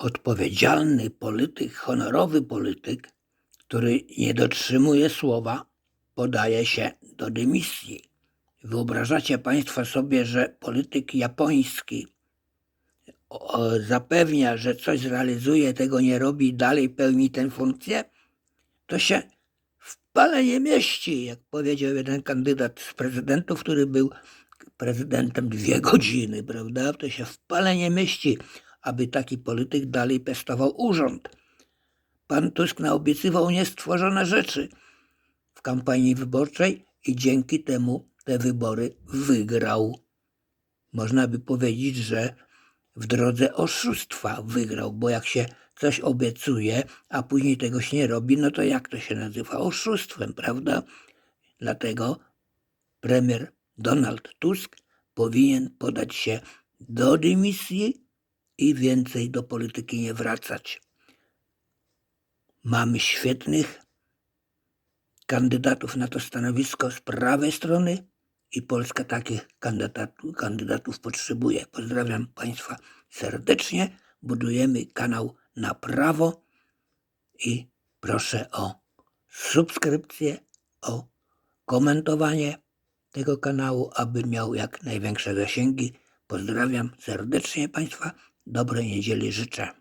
odpowiedzialny polityk, honorowy polityk, który nie dotrzymuje słowa, podaje się do dymisji. Wyobrażacie Państwo sobie, że polityk japoński zapewnia, że coś zrealizuje, tego nie robi i dalej pełni tę funkcję? To się w pale nie mieści, jak powiedział jeden kandydat z prezydentów, który był prezydentem dwie godziny, prawda? To się w pale nie mieści, aby taki polityk dalej pestował urząd. Pan Tusk naobiecywał niestworzone rzeczy w kampanii wyborczej i dzięki temu te wybory wygrał. Można by powiedzieć, że w drodze oszustwa wygrał, bo jak się coś obiecuje, a później tego się nie robi, no to jak to się nazywa? Oszustwem, prawda? Dlatego premier Donald Tusk powinien podać się do dymisji i więcej do polityki nie wracać. Mamy świetnych kandydatów na to stanowisko z prawej strony i Polska takich kandydatów, kandydatów potrzebuje. Pozdrawiam Państwa serdecznie. Budujemy kanał na prawo i proszę o subskrypcję, o komentowanie tego kanału, aby miał jak największe zasięgi. Pozdrawiam serdecznie Państwa. Dobrej niedzieli życzę.